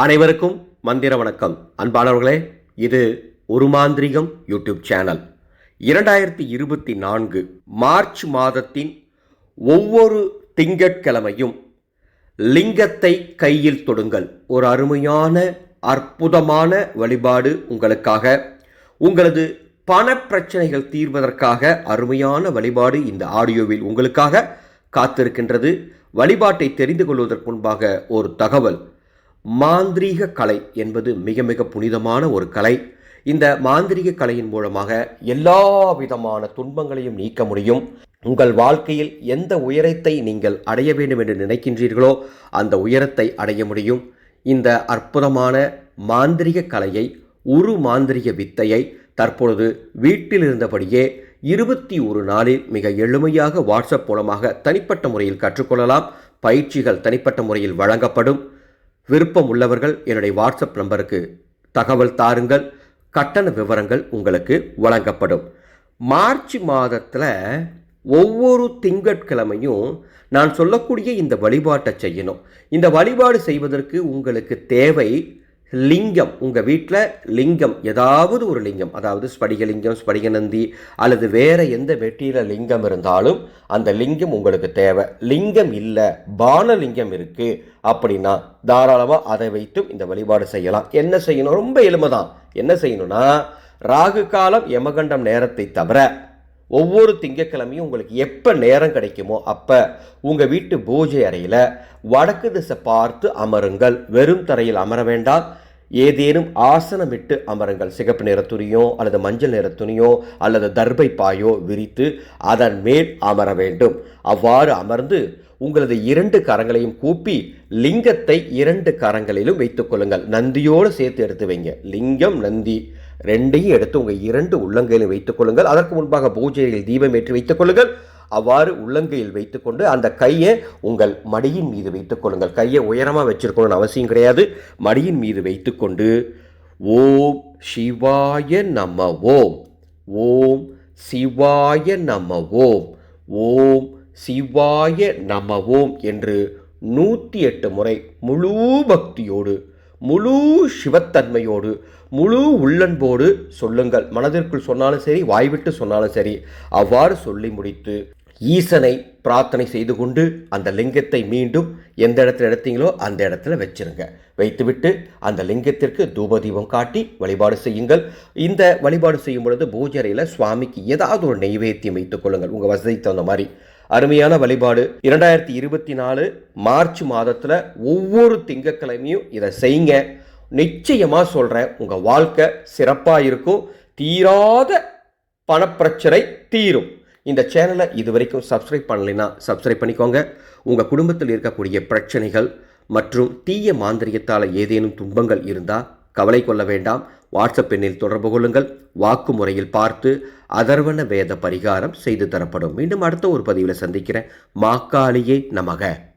அனைவருக்கும் மந்திர வணக்கம். அன்பானவர்களே இது ஒரு மாந்திரிகம் யூடியூப் சேனல். இரண்டாயிரத்தி இருபத்தி நான்கு மார்ச் மாதத்தின் ஒவ்வொரு திங்கட்கிழமையும் லிங்கத்தை கையில் தொடுங்கள். ஒரு அருமையான அற்புதமான வழிபாடு உங்களுக்காக. உங்களது பண பிரச்சனைகள் தீர்வதற்காக அருமையான வழிபாடு இந்த ஆடியோவில் உங்களுக்காக காத்திருக்கின்றது. வழிபாட்டை தெரிந்து கொள்வதற்கு முன்பாக ஒரு தகவல். மாந்திரீக கலை என்பது மிக மிக புனிதமான ஒரு கலை. இந்த மாந்திரீக கலையின் மூலமாக எல்லா விதமான துன்பங்களையும் நீக்க முடியும். உங்கள் வாழ்க்கையில் எந்த உயரத்தை நீங்கள் அடைய வேண்டும் என்று நினைக்கின்றீர்களோ அந்த உயரத்தை அடைய முடியும். இந்த அற்புதமான மாந்திரிக கலையை உரு மாந்திரிக வித்தையை தற்பொழுது வீட்டில் இருந்தபடியே இருபத்தி ஒரு நாளில் மிக எளிமையாக வாட்ஸ்அப் மூலமாக தனிப்பட்ட முறையில் கற்றுக்கொள்ளலாம். பயிற்சிகள் தனிப்பட்ட முறையில் வழங்கப்படும். விருப்பம் உள்ளவர்கள் என்னுடைய வாட்ஸ்அப் நம்பருக்கு தகவல் தாருங்கள். கட்டண விவரங்கள் உங்களுக்கு வழங்கப்படும். மார்ச் மாதத்தில் ஒவ்வொரு திங்கட்கிழமையும் நான் சொல்லக்கூடிய இந்த வழிபாட்டை செய்யணும். இந்த வழிபாடு செய்வதற்கு உங்களுக்கு தேவை லிங்கம். உங்கள் வீட்டில் லிங்கம் ஏதாவது ஒரு லிங்கம். அதாவது ஸ்படிகலிங்கம் ஸ்படிகநந்தி அல்லது வேறு எந்த வெட்டியில் லிங்கம் இருந்தாலும் அந்த லிங்கம் உங்களுக்கு தேவை. லிங்கம் இல்லை பானலிங்கம் இருக்குது அப்படின்னா தாராளமாக அதை வைத்தும் இந்த வழிபாடு செய்யலாம். என்ன செய்யணும்? ரொம்ப எளிமை தான் என்ன செய்யணும்னா ராகு காலம் யமகண்டம் நேரத்தை தவிர ஒவ்வொரு திங்கட்கிழமையும் உங்களுக்கு எப்போ நேரம் கிடைக்குமோ அப்போ உங்கள் வீட்டு பூஜை அறையில் வடக்கு திசை பார்த்து அமருங்கள். வெறும் தரையில் அமர வேண்டாம். ஏதேனும் ஆசனமிட்டு அமருங்கள். சிகப்பு நிற துணியோ அல்லது மஞ்சள் நிற துணியோ அல்லது தர்பை பாயோ விரித்து அதன் மேல் அமர வேண்டும். அவ்வாறு அமர்ந்து உங்களது இரண்டு கரங்களையும் கூப்பி லிங்கத்தை இரண்டு கரங்களிலும் வைத்துக்கொள்ளுங்கள் நந்தியோடு சேர்த்து எடுத்து வைங்க. லிங்கம் நந்தி. ரெண்டையும் எடுத்து உங்கள் இரண்டு உள்ளங்கையிலும் வைத்துக் கொள்ளுங்கள். அதற்கு முன்பாக பூஜையில் தீபம் ஏற்றி வைத்துக் கொள்ளுங்கள். அவ்வாறு உள்ளங்கையில் வைத்துக்கொண்டு அந்த கையை உங்கள் மடியின் மீது வைத்துக் கொள்ளுங்கள். கையை உயரமாக வச்சிருக்கணும்னு அவசியம் கிடையாது. மடியின் மீது வைத்துக்கொண்டு ஓம் சிவாய நம ஓம். ஓம் சிவாய நம ஓம். ஓம் சிவாய நம ஓம் என்று நூற்றி எட்டு முறை முழு பக்தியோடு முழு சிவத்தன்மையோடு முழு உள்ளன்போடு சொல்லுங்கள். மனதிற்குள் சொன்னாலும் சரி வாய்விட்டு சொன்னாலும் சரி அவ்வாறு சொல்லி முடித்து ஈசனை பிரார்த்தனை செய்து கொண்டு அந்த லிங்கத்தை மீண்டும் எந்த இடத்துல எடுத்தீங்களோ அந்த இடத்துல வச்சிருங்க. வைத்துவிட்டு அந்த லிங்கத்திற்கு தூபதீபம் காட்டி வழிபாடு செய்யுங்கள். இந்த வழிபாடு செய்யும் பொழுது பூஜரையில் சுவாமிக்கு ஏதாவது ஒரு நெய்வேத்தியம் வைத்துக் கொள்ளுங்கள். உங்கள் வசதிக்கு தகுந்த மாதிரி. அருமையான வழிபாடு. இரண்டாயிரத்தி இருபத்தி நாலு மார்ச் மாதத்தில் ஒவ்வொரு திங்கட்கிழமையும் இதை செய்யுங்க. நிச்சயமாக சொல்கிறேன் உங்கள் வாழ்க்கை சிறப்பாக இருக்கும். தீராத பணப்பிரச்சனை தீரும். இந்த சேனலை இது வரைக்கும் சப்ஸ்கிரைப் பண்ணலைன்னா சப்ஸ்கிரைப் பண்ணிக்கோங்க. உங்கள் குடும்பத்தில் இருக்கக்கூடிய பிரச்சனைகள் மற்றும் தீய மாந்திரியத்தால் ஏதேனும் துன்பங்கள் இருந்தால் கவலை கொள்ள வேண்டாம் வாட்ஸ்அப் எண்ணில் தொடர்பு கொள்ளுங்கள். வாக்கு முறையில் பார்த்து அதர்வன வேத பரிகாரம் செய்து தரப்படும். மீண்டும் அடுத்த ஒரு பதிவில் சந்திக்கிறேன். மாக்காளியே நமக.